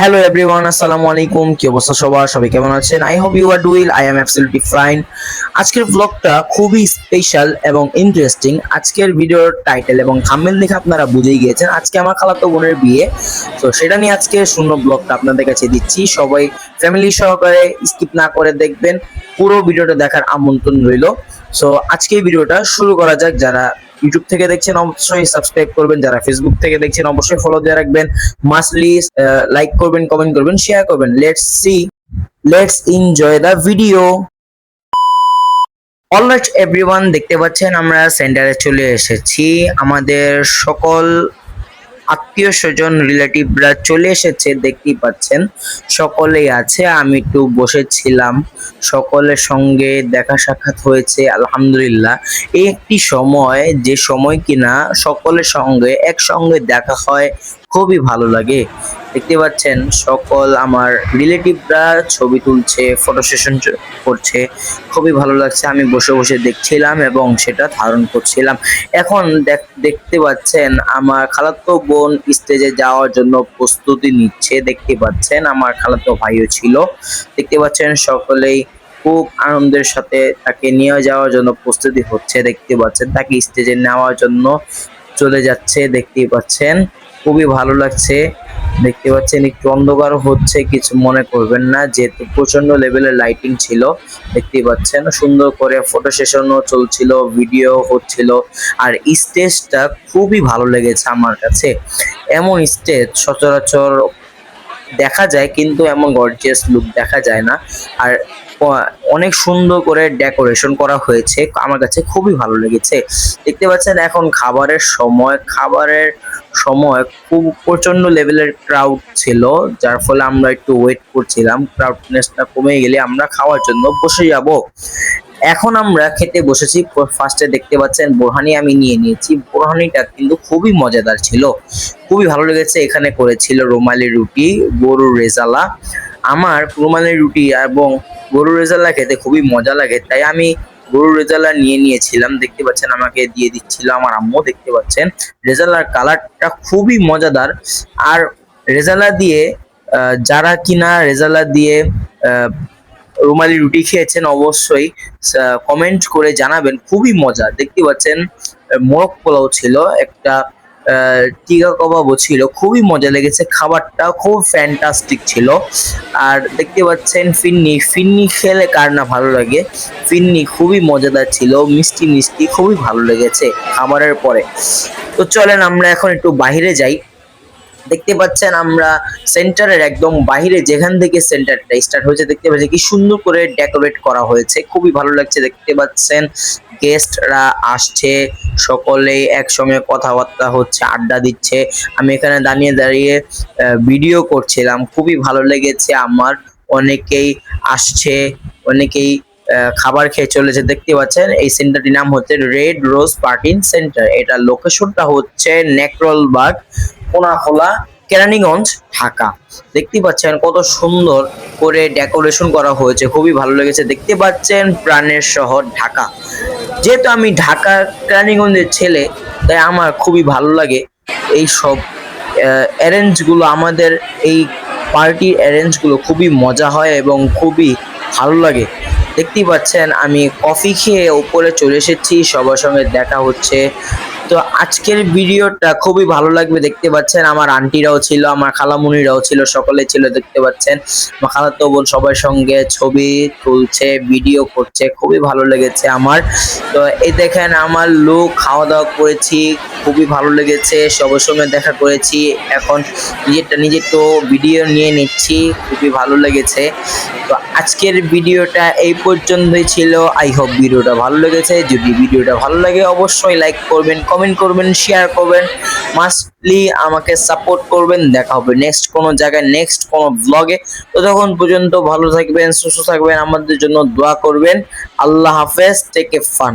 Hello everyone আসসালামু আলাইকুম। কি অবস্থা সবার? সবাই কেমন আছেন? I hope you are doing well I am absolutely fine আজকের ব্লগটা খুবই স্পেশাল এবং ইন্টারেস্টিং আজকের ভিডিওর টাইটেল এবং থাম্বনেল দেখে আপনারা বুঝেই গিয়েছেন। আজকে আমার খালাতো বোনের বিয়ে। তো সেটা নিয়ে আজকে শূন্য ব্লগটা আপনাদের কাছে দিচ্ছি। সবাই ফ্যামিলি সহকারে স্কিপ না করে দেখবেন। পুরো ভিডিওটা দেখার আমন্ত্রণ রইল। সো আজকে ভিডিওটা শুরু করা যাক যারা ইউটিউব থেকে দেখছেন, অবশ্যই সাবস্ক্রাইব করবেন। যারা ফেসবুক থেকে দেখছেন, অবশ্যই ফলো দিয়ে রাখবেন। মাসলি লাইক করবেন কমেন্ট করবেন শেয়ার করবেন। Let's see let's enjoy the video alright everyone দেখতে পাচ্ছেন, আমরা সেন্টারে চলে এসেছি। আমাদের সকল আত্মীয় স্বজন, রিলেটিভরা চলে এসেছে, দেখতেই পাচ্ছেন। সকলেই আছে, আমি একটু বসেছিলাম। সকলের সঙ্গে দেখা সাক্ষাৎ হয়েছে, আলহামদুলিল্লাহ। এই একটি সময়, যে সময় কিনা সকলের সঙ্গে একসঙ্গে দেখা হয়, খুবই ভালো লাগে। দেখতে পাচ্ছেন, সকল আমার রিলেটিভরা ছবি তুলছে ফটো সেশন করছে। খুবই ভালো লাগছে, আমি বসে বসে দেখছিলাম এবং সেটা ধারণ করছিলাম। এখন দেখ- দেখতে পাচ্ছেন, আমার খালাতো বোন স্টেজে যাওয়ার জন্য প্রস্তুতি নিচ্ছে। দেখতে পাচ্ছেন, আমার খালাতো ভাইও ছিল। দেখতে পাচ্ছেন, সকলেই খুব আনন্দের সাথে তাকে নিয়ে যাওয়ার জন্য প্রস্তুতি হচ্ছে। দেখতে পাচ্ছেন, তাকে স্টেজে নেওয়ার জন্য চলে যাচ্ছে। দেখতেই পাচ্ছেন খুবই ভালো লাগছে। দেখতে পাচ্ছেন, একটু অন্ধকার হচ্ছে, কিছু মনে করবেন না। যেহেতু প্রচণ্ড লেভেলের লাইটিং ছিল দেখতে পাচ্ছেন, সুন্দর করে ফটো সেশনও চলছিল ভিডিও হচ্ছিল। আর স্টেজটা খুবই ভালো লেগেছে আমার কাছে। এমন স্টেজ সচরাচর দেখা যায়, কিন্তু এমন গর্জিয়াস লুক দেখা যায় না। আর অনেক সুন্দর করে ডেকোরেশন করা হয়েছে। আমার কাছে খুবই ভালো লেগেছে। দেখতে পাচ্ছেন এখন খাবারের সময়। খাবারের সময় খুব প্রচণ্ড লেভেলের ক্রাউড ছিল, যার ফলে আমরা একটু ওয়েট করছিলাম। ক্রাউডনেসটা কমে গেলে আমরা খাওয়ার জন্য বসে যাব। এখন আমরা খেতে বসেছি। ফার্স্টে দেখতে পাচ্ছেন বোরহানি আমি নিয়ে নিয়েছি। বোরহানিটা কিন্তু খুবই মজাদার ছিল। খুবই ভালো লেগেছে। এখানে করেছিল রুমালি রুটি, গরুর রেজালা। আমার রুমালি রুটি এবং গরুর রেজালা খেতে খুবই মজা লাগে। তাই আমি গরুর রেজালা নিয়ে নিয়েছিলাম। দেখতে পাচ্ছেন আমাকে দিয়ে দিচ্ছিল আমার আম্মু, দেখতে পাচ্ছেন। রেজালার কালারটা খুবই মজাদার। আর রেজালা দিয়ে যারা কিনা রেজালা দিয়ে রুমালি রুটি খেয়েছেন অবশ্যই কমেন্ট করে জানাবেন, খুবই মজা। দেখতে পাচ্ছেন, মোরগ পোলাও ছিল, একটা টিকা কবাবও ছিল, খুবই মজা লেগেছে, খাবারটা খুব ফ্যান্টাস্টিক ছিল। আর দেখতে পাচ্ছেন, ফিন্নি ফিন্নি খেলে কার না ভালো লাগে? ফিন্নি খুবই মজাদার ছিল, মিষ্টি মিষ্টি, খুবই ভালো লেগেছে খাবারের পরে। তো চলেন, আমরা এখন একটু বাইরে যাই। দেখতে পাচ্ছেন আমরা সেন্টারের একদম বাইরে যেখান থেকে সেন্টারটা স্টার্ট হয়েছে, দেখতে পাচ্ছি কি সুন্দর করে ডেকোরেট করা হয়েছে। খুবই ভালো লাগছে, দেখতে পাচ্ছেন গেস্টরা আসছে, সকলেই একসঙ্গে কথাবার্তা হচ্ছে, আড্ডা দিচ্ছে। আমি এখানে দাঁড়িয়ে দাঁড়িয়ে ভিডিও করছিলাম, খুবই ভালো লেগেছে, আমার অনেকেই আসছে, অনেকেই খাবার খেয়ে চলেছে, দেখতে পাচ্ছেন। এই সেন্টারটির নাম হচ্ছে রেড রোজ পার্টিন সেন্টার এটা লোকেশনটা হচ্ছে নেকরলবাগ কোনাখোলা কেরানীগঞ্জ, ঢাকা। দেখতে পাচ্ছেন কত সুন্দর করে ডেকোরেশন করা হয়েছে। খুবই ভালো লেগেছে। দেখতে পাচ্ছেন প্রাণের শহর ঢাকা। যেহেতু আমি ঢাকা কেরানীগঞ্জের ছেলে, তাই আমার খুবই ভালো লাগে এই সব অ্যারেঞ্জগুলো আমাদের এই পার্টির অ্যারেঞ্জগুলো খুবই মজা হয় এবং খুবই ভালো লাগে। দেখতেই পাচ্ছেন আমি কফি খেয়ে উপরে চলে এসেছি সবার সঙ্গে দেখা হচ্ছে। তো আজকের ভিডিওটা খুবই ভালো লাগবে, দেখতে পাচ্ছেন। আমার আন্টিরাও ছিল, আমার খালামুনিরাও ছিল সকলে ছিল, দেখতে পাচ্ছেন। আমার খালাতো বোন সবার সঙ্গে ছবি তুলছে, ভিডিও করছে, খুবই ভালো লেগেছে আমার। তো এই দেখেন, আমার লোক খাওয়া দাওয়া করেছি, খুবই ভালো লেগেছে, সবার সঙ্গে দেখা করেছি। এখন নিজেরটা নিজের তো ভিডিও নিয়ে নিচ্ছি, খুবই ভালো লেগেছে। তো আজকের ভিডিওটা এই পর্যন্তই ছিল। আই হোপ ভিডিওটা ভালো লেগেছে। যদি ভিডিওটা ভালো লাগে, অবশ্যই লাইক করবেন কমেন্ট করবেন শেয়ার করবেন। মাস্টলি আমাকে সাপোর্ট করবেন, দেখা হবে নেক্সট কোনো জায়গায় নেক্সট কোনো ব্লগে তো তখন পর্যন্ত ভালো থাকবেন, সুস্থ থাকবেন, আমাদের জন্য দোয়া করবেন। আল্লাহ হাফেজ টেক এ ফান